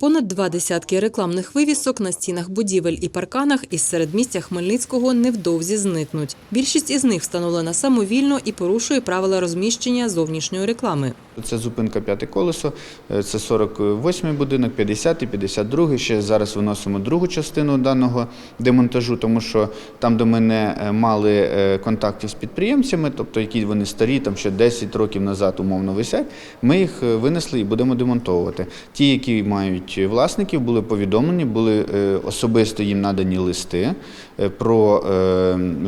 Понад два десятки рекламних вивісок на стінах будівель і парканах із середмістя Хмельницького невдовзі зникнуть. Більшість із них встановлена самовільно і порушує правила розміщення зовнішньої реклами. Це зупинка п'яте колесо, е, це 48-й будинок, 50-й, 52-й. Ще зараз виносимо другу частину даного демонтажу, тому що там до мене е, мали е, контактів з підприємцями, тобто які вони старі, там ще 10 років назад умовно висять. Ми їх винесли і будемо демонтовувати. Ті, які мають власників, були повідомлені, були особисто їм надані листи про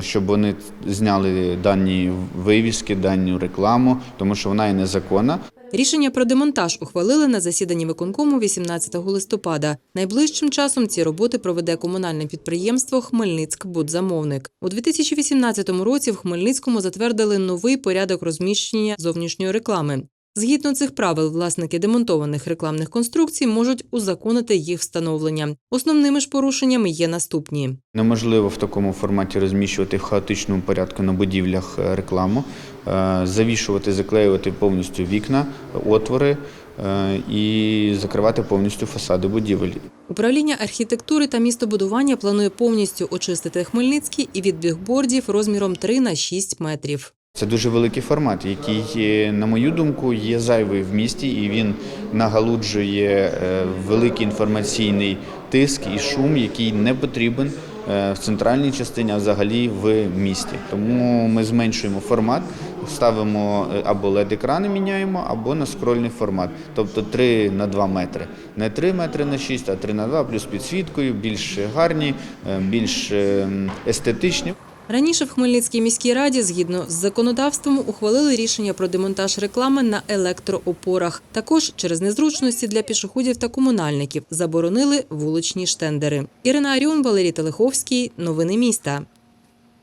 щоб вони зняли дані вивіски, дану рекламу, тому що вона є незаконна. Рішення про демонтаж ухвалили на засіданні виконкому 18 листопада. Найближчим часом ці роботи проведе комунальне підприємство «Хмельницькбудзамовник». У 2018 році в Хмельницькому затвердили новий порядок розміщення зовнішньої реклами. Згідно цих правил, власники демонтованих рекламних конструкцій можуть узаконити їх встановлення. Основними ж порушеннями є наступні. Неможливо в такому форматі розміщувати в хаотичному порядку на будівлях е, рекламу, е, завішувати, заклеювати повністю вікна, отвори е, і закривати повністю фасади будівель. Управління архітектури та містобудування планує повністю очистити Хмельницький і від бігбордів розміром 3 на 6 метрів. Це дуже великий формат, який, на мою думку, є зайвий в місті, і він нагалуджує е, великий інформаційний тиск і шум, який не потрібен е, в центральній частині, а взагалі в місті. Тому ми зменшуємо формат, ставимо е, або LED-екрани міняємо, або на скрольний формат, тобто 3 на 2 метри. Не 3 метри на 6, а 3 на 2, плюс підсвіткою, більш гарні, більш е, естетичні. Раніше в Хмельницькій міській раді, згідно з законодавством, ухвалили рішення про демонтаж реклами на електроопорах. Також через незручності для пішоходів та комунальників заборонили вуличні штендери. Ірина Аріон, Валерій Телеховський. Новини міста.